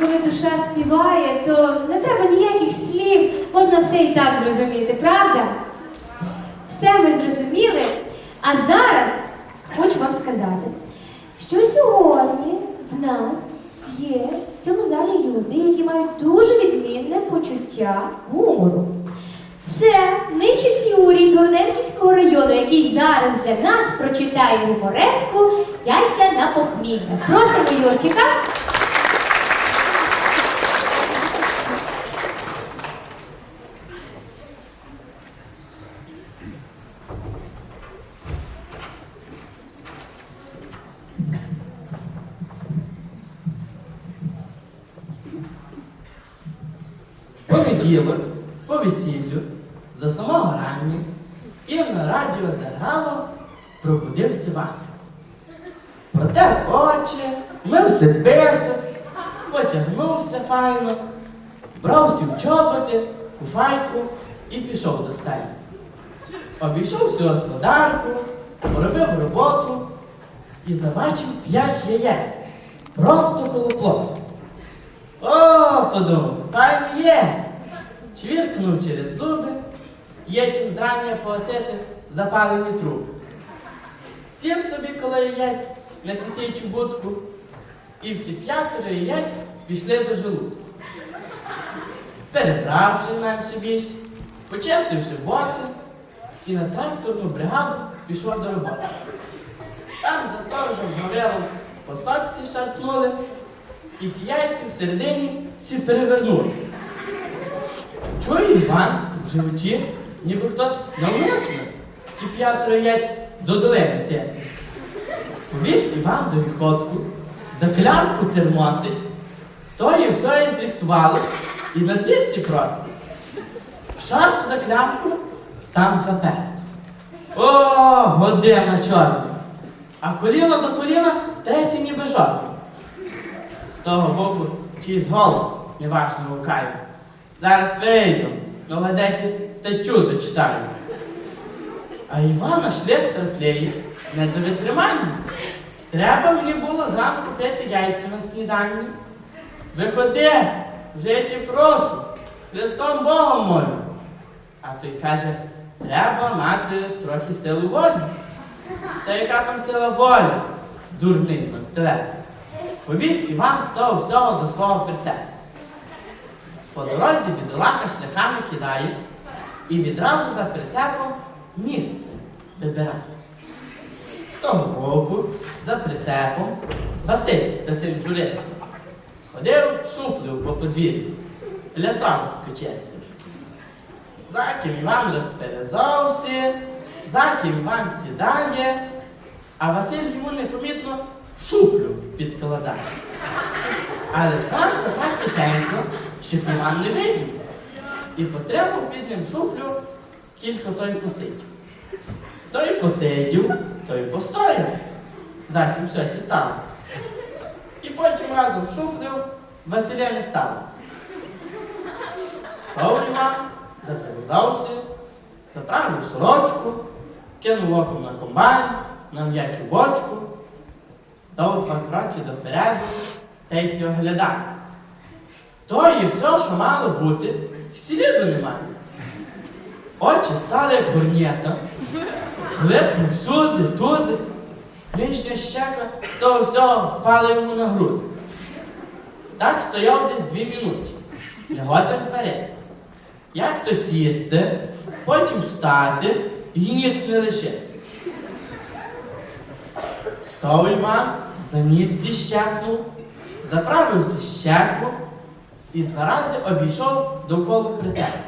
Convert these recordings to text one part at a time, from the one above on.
коли душа співає, то не треба ніяких слів, можна все і так зрозуміти, правда? Все ми зрозуміли. А зараз хочу вам сказати, що сьогодні в нас є в цьому залі люди, які мають дуже відмінне почуття гумору. Це Ничик Юрій з Городенківського району, який зараз для нас прочитає гумореску Яйця на похмілля. Просимо Юрчика. Понеділок, по весіллю, за самого рання, і на радіо заграло пробудився Ваня. Протер очі, мився песик, потягнувся файно, брався в чоботи, куфайку і пішов до стайні. Обійшов всю господарку, поробив роботу і забачив п'ять яєць просто коло плоту. О, подумав, файно є. Чвіркнув через зуби, є чим зрання поосити запалені труби. Сів собі коло яєць на косячу будку, і всі п'ятеро яєць пішли до желудку. Перебравши менше більш, почистивши боти, і на тракторну бригаду пішов до роботи. Там за сторожем горело по сотці шарпнули, і ті яйця всередині всі перевернули. Чує Іван в животі, ніби хтось навмисно ті п'ятеро яєць до долини тесне. Побіг Іван до віходку, за клямку термосить, то і все і зрихтувалось, і на двірці просить. Шарп за клямку, там заперто. О, година чорна! А коліно до коліна тресі ніби жодне. З того боку чийсь голос неважно гукає. Зараз вийду, на газеті статтю дочитаю. А Івана шлях трафлеє не до витримання. Треба мені було зранку пити яйця на сніданні. Виходи, я прошу, Христом Богом молю. А той каже, треба мати трохи силу волі. Та яка там сила волі? Дурний мантелет. Побіг Іван з того всього до свого прицепу. По дорозі бідолаха шляхами кидає і відразу за прицепом місце вибирає. З того боку, за прицепом, Василь та син Джуриста. Ходив, шуфлив по подвір'ю, пляцом скочистив. За ким Іван розперезався, за ким Іван сідає, а Василь йому непомітно шуфлю підкладає. Але Франца так тихенько, щоб Іван не видів. І потримав під ним шуфлю, кілька той посидів. Той посидів, той постояв, за ким щось стало. І потім разом шуфлив Василя не стало. Став Іван, заперезався, заправив сорочку, кинув оком на комбайн, на м'ячу бочку, дав два кроки допереду та й сі оглядав. То є все, що мало бути, сліду немає. Очі стали як горнєта, глипнув всюди, туди. Лишня щека з того всього впала йому на груди. Так стояв десь дві минути, не годен зверити. Як то сісти, потім встати і ніц не лишити. Став Іван, за ніс зіщекнув, заправився щеку і два рази обійшов довкола прицепу.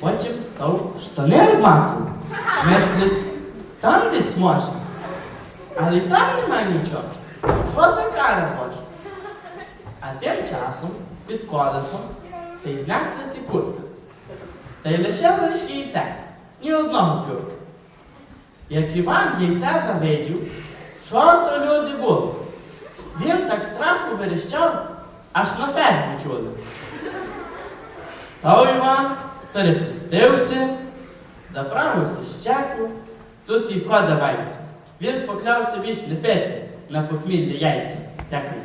Потім став штани обмацав, мислить, там десь можна. Але й там нема нічого. Що за кара Божа? А тим часом під колесом та й знеслася курка. Та й лишила лише яйце, ні одного плюрка. Як Іван яйця завидів, що то люди були? Він так страху верещав, аж на фермі чули. Став Іван, перехрестився, заправився щеку, тут і кода вається. Він поклявся більш не пити на похмілля яйця. Дякую.